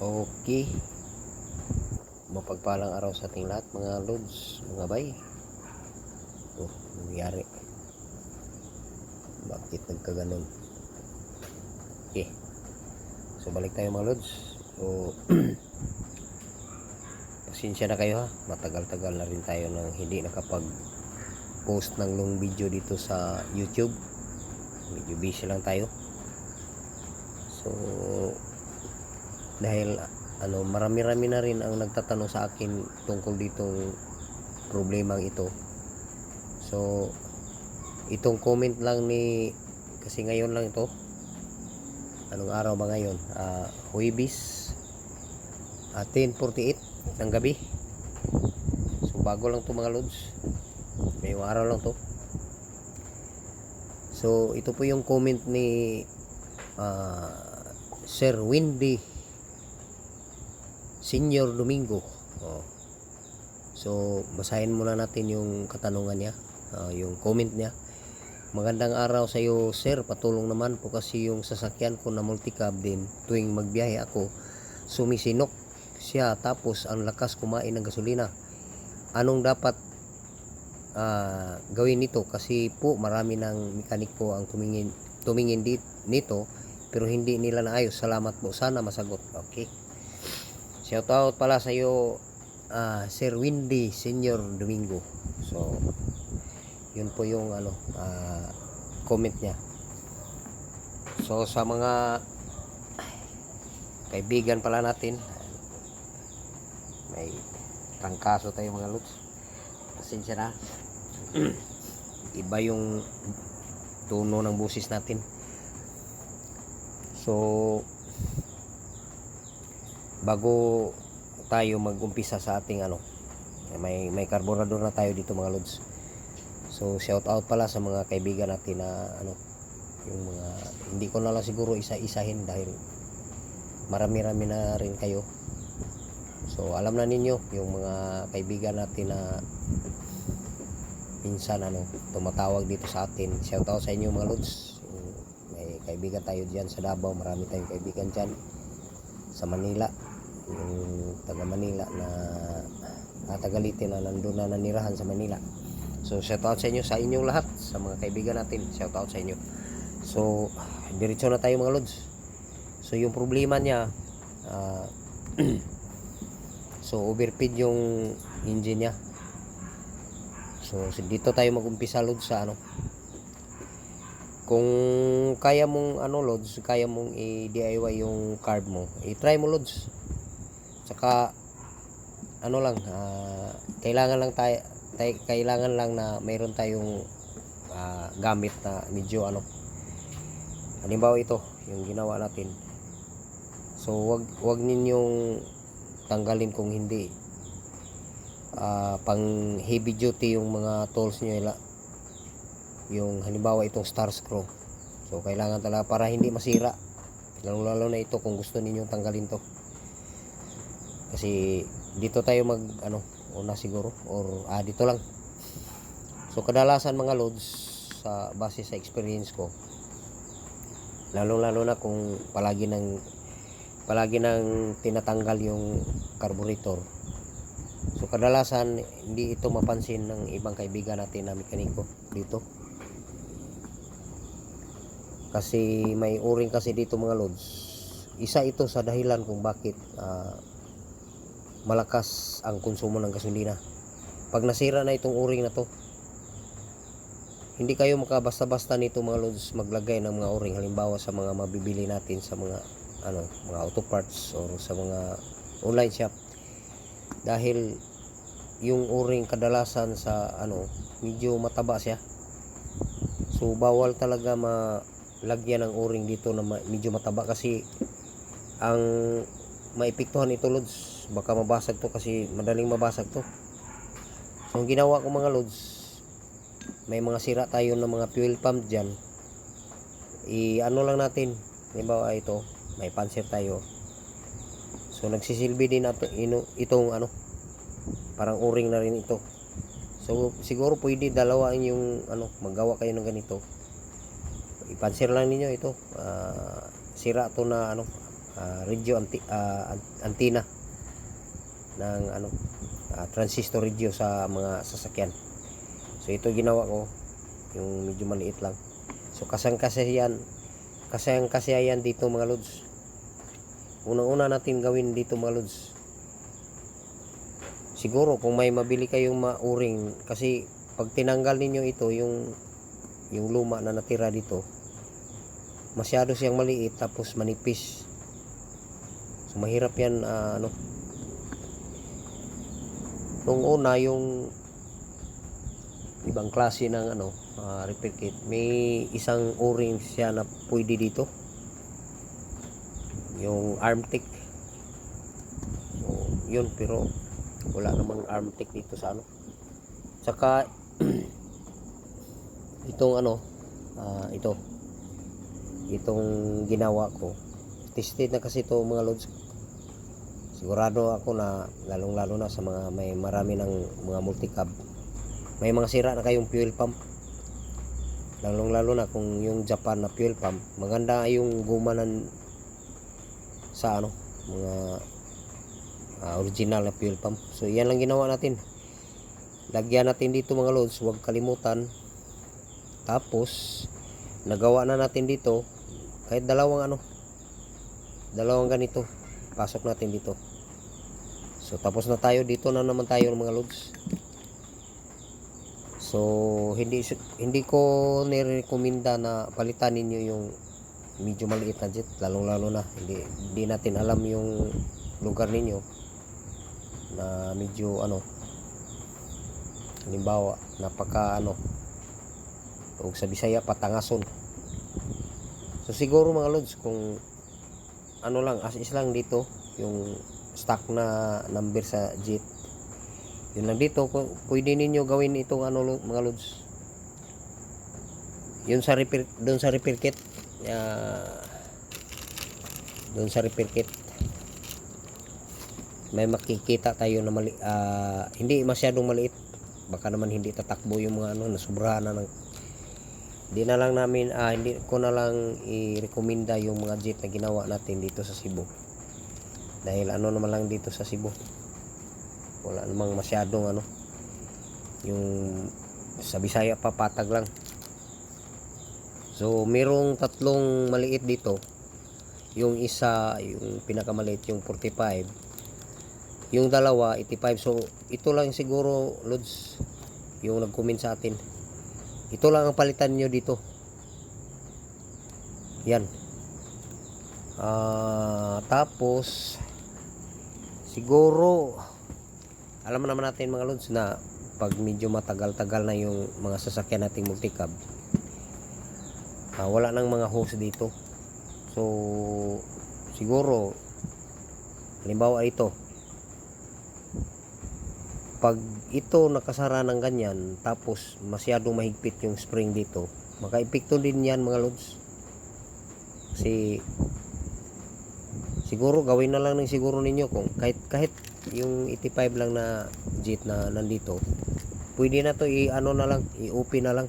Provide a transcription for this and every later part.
Okay. Mapagpalang araw sa ating lahat mga lods, mga bay. Oh, nangyari. Bakit nagkaganon? Okay. So balik tayo mga lods. So pasensya na kayo ha. Matagal-tagal na rin tayo nang hindi nakapag post ng long video dito sa YouTube. Medyo busy lang tayo. So dahil ano marami-rami na rin ang nagtatanong sa akin tungkol ditong problemang ito. So itong comment lang ni kasi ngayon lang ito. Anong araw ba ngayon? Uh, Huibis uh, 10.48 ng gabi. So bago lang to mga lods. May araw lang to so ito po yung comment ni uh, Sir Windy Senior Domingo. Oh. So, basahin muna natin yung katanungan niya, ah, yung comment niya. Magandang araw sa iyo, sir. Patulong naman po kasi yung sasakyan ko na multicab din tuwing magbiyahe ako, sumisinok siya tapos ang lakas kumain ng gasolina. Anong dapat ah, gawin nito? Kasi po marami ng mekaniko ang tumingin tumingin dit, nito pero hindi nila naayos. Salamat po. Sana masagot. Okay. Shout out pala sa iyo ah, Sir Windy Senior Domingo. So yun po yung ano ah, comment niya. So sa mga kaibigan pala natin may tangkaso tayo mga lods. Pasensya na. Iba yung tono ng busis natin. So bago tayo mag-umpisa sa ating ano may may carburetor na tayo dito mga lods. So shout out pala sa mga kaibigan natin na ano yung mga hindi ko na lang siguro isa-isahin dahil marami-rami na rin kayo. So alam na ninyo yung mga kaibigan natin na minsan ano tumatawag dito sa atin. Shout out sa inyo mga lods. May kaibigan tayo diyan sa Davao. Marami tayong kaibigan diyan sa Manila yung taga Manila na uh, na nandun na nanirahan sa Manila. So shout out sa inyo sa inyong lahat sa mga kaibigan natin. Shout out sa inyo. So diretso na tayo mga lods. So yung problema niya ah, so overfeed yung engine niya. So dito tayo mag-umpisa lods sa ano. Kung kaya mong ano lods kaya mong i-DIY yung carb mo i-try mo lods Tsaka ano lang, uh, kailangan lang tayo tay, kailangan lang na mayroon tayong uh, gamit na medyo ano. Halimbawa ito, yung ginawa natin. So wag wag ninyong tanggalin kung hindi uh, pang heavy duty yung mga tools niyo ila yung halimbawa itong star screw so kailangan talaga para hindi masira lalo lalo na ito kung gusto ninyong tanggalin to kasi dito tayo mag ano una siguro or ah, dito lang. So kadalasan mga loads sa base sa experience ko lalo lalo na kung palagi nang palagi nang tinatanggal yung carburetor. So kadalasan hindi ito mapansin ng ibang kaibigan natin na mekaniko dito. Kasi may uring kasi dito mga loads. Isa ito sa dahilan kung bakit uh, malakas ang konsumo ng gasolina. Pag nasira na itong uring na to, hindi kayo makabasta-basta nito mga lods maglagay ng mga uring halimbawa sa mga mabibili natin sa mga ano, mga auto parts or sa mga online shop. Dahil yung uring kadalasan sa ano, medyo mataba siya. So bawal talaga malagyan ng uring dito na medyo mataba kasi ang maipiktuhan ito lods baka mabasag to kasi madaling mabasag to. So ang ginawa ko mga loads may mga sira tayo ng mga fuel pump dyan. I ano lang natin. Halimbawa ito may panser tayo. So nagsisilbi din nato ino, itong ano parang o-ring na rin ito. So siguro pwede dalawa yung ano maggawa kayo ng ganito. Ipanser lang ninyo ito. Uh, sira to na ano ah, radio anti, ah, an- antenna ng ano ah, transistor radio sa mga sasakyan. So ito ginawa ko yung medyo maliit lang. So kasang kasi yan kasang kasi yan dito mga lods. Unang-una natin gawin dito mga lods. Siguro kung may mabili kayong mauring kasi pag tinanggal ninyo ito yung yung luma na natira dito masyado siyang maliit tapos manipis so mahirap yan ah, ano nung una yung ibang klase ng ano ah, repair kit may isang o-ring siya na pwede dito. Yung armtic so yun pero wala namang armtic dito sa ano. Saka itong ano ah, ito. Itong ginawa ko. Tested na kasi ito mga lods sigurado ako na lalong lalo na sa mga may marami ng mga multicab. May mga sira na kayong fuel pump. Lalong lalo na kung yung Japan na fuel pump maganda yung guma ng sa ano mga ah, original na fuel pump. So yan lang ginawa natin. Lagyan natin dito mga loads huwag kalimutan. Tapos nagawa na natin dito kahit dalawang ano dalawang ganito. Pasok natin dito so tapos na tayo. Dito na naman tayo mga loads so hindi hindi ko nirekomenda na palitan ninyo yung medyo maliit na jet. Lalong lalo na hindi, hindi natin alam yung lugar ninyo na medyo ano halimbawa napaka ano o sa Bisaya patangason. So siguro mga lods kung ano lang as is lang dito yung stock na number sa jet yun lang dito pwede ninyo gawin itong ano mga lods yun sa repair doon sa repair kit. Ah, doon sa repair kit. May makikita tayo na mali, ah, hindi masyadong maliit. Baka naman hindi tatakbo yung mga ano nasubrahan na ng hindi na lang namin ah, hindi ko na lang i-recommenda yung mga jet na ginawa natin dito sa Cebu dahil ano naman lang dito sa Cebu. Wala namang masyadong ano. Yung sa Bisaya pa patag lang. So merong tatlong maliit dito. Yung isa yung pinakamaliit yung 45 yung dalawa 85 so ito lang siguro lods yung nag-comment sa atin. Ito lang ang palitan nyo dito. Yan. Ah, tapos siguro alam naman natin mga lods na pag medyo matagal-tagal na yung mga sasakyan nating multicab ah, wala nang mga hose dito. So siguro halimbawa ito pag ito nakasara ng ganyan tapos masyadong mahigpit yung spring dito makaepekto din yan mga lods. Kasi siguro gawin na lang ng siguro ninyo kung kahit kahit yung 85 lang na jet na nandito pwede na to i-ano na lang i-OP na lang.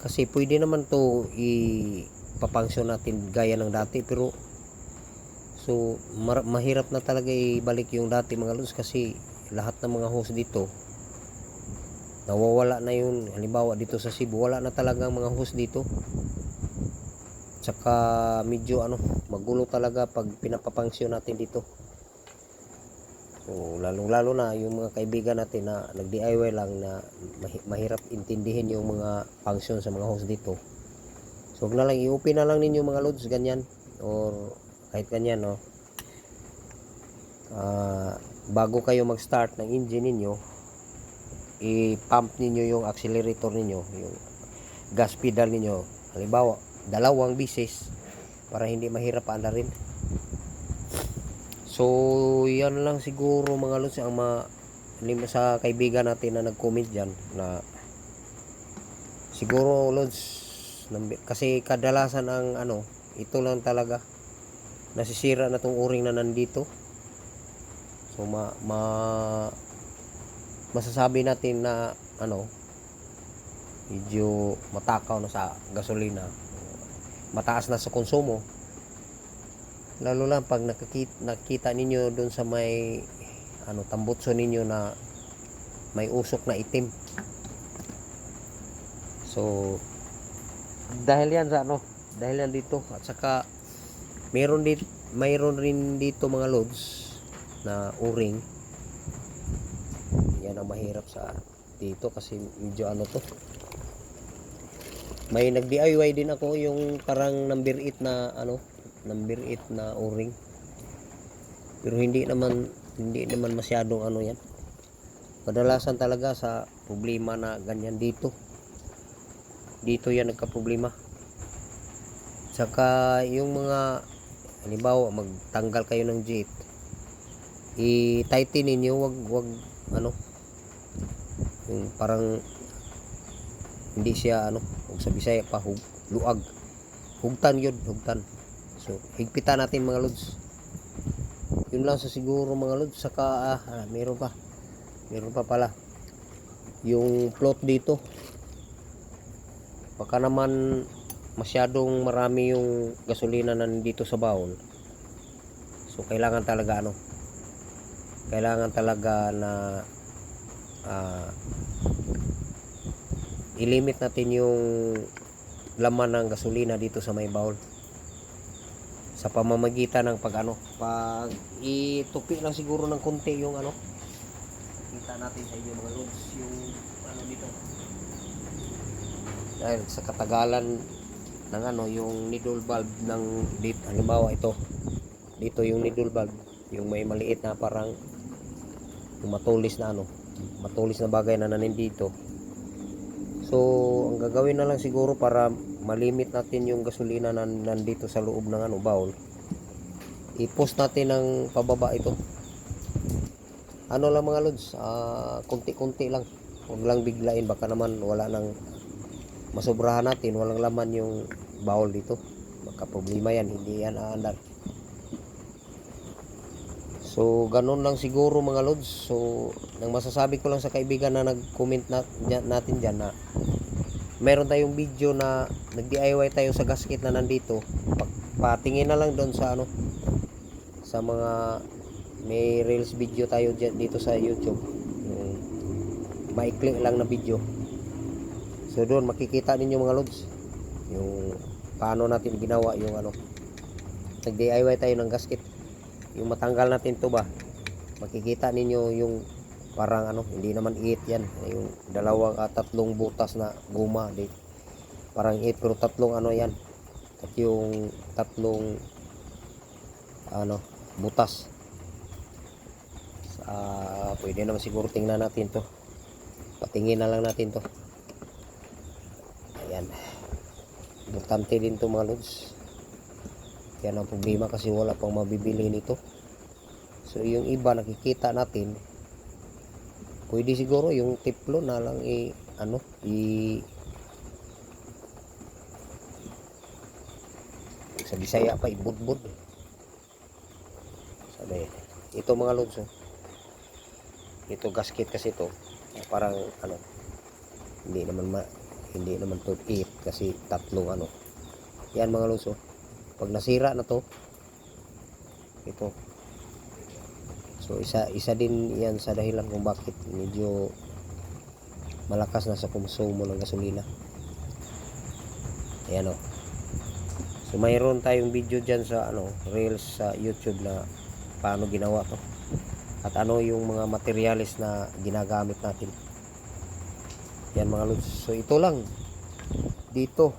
Kasi pwede naman to i-papangsyon natin gaya ng dati pero so mahirap na talaga ibalik yung dati mga lods kasi lahat ng mga host dito nawawala na yun. Halimbawa dito sa Cebu wala na talaga mga host dito tsaka medyo ano magulo talaga pag pinapapangsyon natin dito. So lalong lalo na yung mga kaibigan natin na nag DIY lang na mahi- mahirap intindihin yung mga function sa mga host dito. So huwag na lang i-OP na lang ninyo mga loads ganyan. Or kahit ganyan no? Ah, bago kayo mag-start ng engine ninyo i-pump ninyo yung accelerator ninyo yung gas pedal ninyo. Halimbawa dalawang bisis para hindi mahirap rin so yan lang siguro mga lods ang ma sa kaibigan natin na nag-comment dyan na siguro lods kasi kadalasan ang ano ito lang talaga. Nasisira na tong uring na nandito. So ma, ma masasabi natin na ano medyo matakaw na sa gasolina. Mataas na sa konsumo. lalo lang pag nakakita, nakita ninyo doon sa may ano tambutso ninyo na may usok na itim so dahil yan sa ano dahil yan dito at saka meron din mayroon rin dito mga loads na uring yan ang mahirap sa dito kasi medyo ano to may nag DIY din ako yung parang number 8 na ano number 8 na o-ring. Pero hindi naman hindi naman masyadong ano yan. Kadalasan talaga sa problema na ganyan dito. Dito yan nagka-problema. Saka yung mga halimbawa magtanggal kayo ng jet i-tighten ninyo wag wag ano yung parang hindi siya ano kung sa Bisaya pa hug, luag. Hugtan yun hugtan. So higpitan natin mga lods. Yun lang sa siguro mga lods saka ah, ah, meron pa. Meron pa pala. Yung float dito. Baka naman masyadong marami yung gasolina na nandito sa baon. So kailangan talaga ano kailangan talaga na ah, ilimit natin yung laman ng gasolina dito sa may bowl. Sa pamamagitan ng pag ano pag itupi lang siguro ng konti yung ano. Kita natin sa inyo mga lods yung ano dito dahil sa katagalan ng ano yung needle valve ng dito halimbawa ito. Dito yung needle valve yung may maliit na parang matulis na ano matulis na bagay na nandito So, ang gagawin na lang siguro para malimit natin yung gasolina na nandito sa loob ng ano, bowl. I-post natin ng pababa ito. Ano lang mga lods, ah, kunti-kunti lang. Huwag lang biglain baka naman wala nang masobrahan natin, walang laman yung bowl dito. Baka problema yan, hindi yan aandar. So, ganun lang siguro mga lods. So, nang masasabi ko lang sa kaibigan na nag-comment na, natin dyan na meron tayong video na nag-DIY tayo sa gasket na nandito. Pa- patingin na lang doon sa ano sa mga may reels video tayo dito sa YouTube. Yung maikli lang na video. So doon makikita ninyo mga lods yung paano natin ginawa yung ano nag-DIY tayo ng gasket yung matanggal natin to ba makikita ninyo yung parang ano hindi naman 8 yan. Yung dalawang at tatlong butas na guma di. Parang 8 pero tatlong ano yan. At yung tatlong ano butas. Ah, pwede naman siguro tingnan natin to. Patingin na lang natin to. Ayan. Importante din to mga lods. Yan ang problema kasi wala pang mabibili nito. So yung iba nakikita natin pwede siguro yung tiplo na lang i ano i sa Bisaya pa ibudbud sabi ito mga lods oh. ito gasket kasi ito parang ano hindi naman ma hindi naman to 8 kasi tatlong ano yan mga lods oh. pag nasira na to ito so isa isa din yan sa dahilan kung bakit medyo malakas na sa konsumo ng gasolina. Ayan o so mayroon tayong video dyan sa ano reels sa youtube na paano ginawa to. At ano yung mga materialis na ginagamit natin. Yan mga lods. So ito lang. Dito.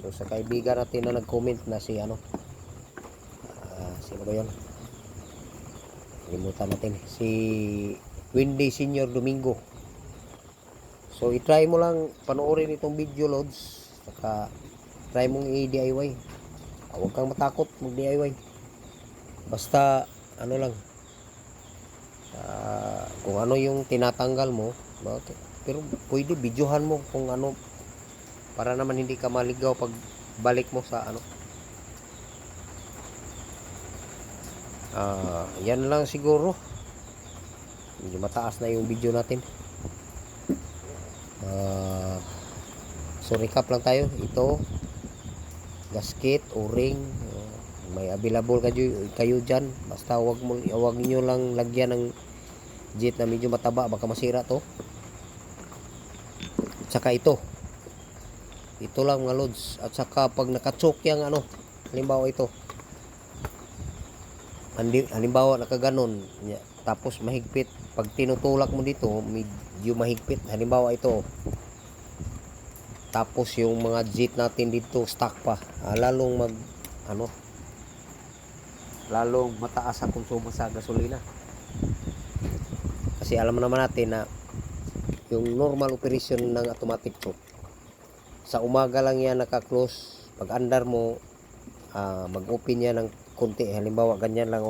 So sa kaibigan natin na nag-comment na si ano ah, sino ba yun limutan natin. Si Wendy Senior Domingo. So i-try mo lang panoorin itong video loads saka try mong i-DIY Ah, huwag kang matakot mag DIY basta ano lang. Ah, kung ano yung tinatanggal mo bakit pero pwede videohan mo kung ano para naman hindi ka maligaw pag balik mo sa ano Ah, yan lang siguro. Medyo mataas na yung video natin. Ah, so recap lang tayo. Ito gasket, o-ring, may available kayo kayo diyan basta wag mo wag niyo lang lagyan ng jet na medyo mataba. Baka masira to. Saka ito. Ito lang mga lods. At saka pag nakatsok yung ano halimbawa ito halimbawa nakaganon tapos mahigpit. Pag tinutulak mo dito medyo mahigpit. Halimbawa ito tapos yung mga jet natin dito stock pa. Ah, lalong mag ano lalong mataas ang konsumo sa gasolina. Kasi alam naman natin na yung normal operation ng automatic choke sa umaga lang yan naka-close. Pag andar mo ah, mag-open yan ng konti. Halimbawa ganyan lang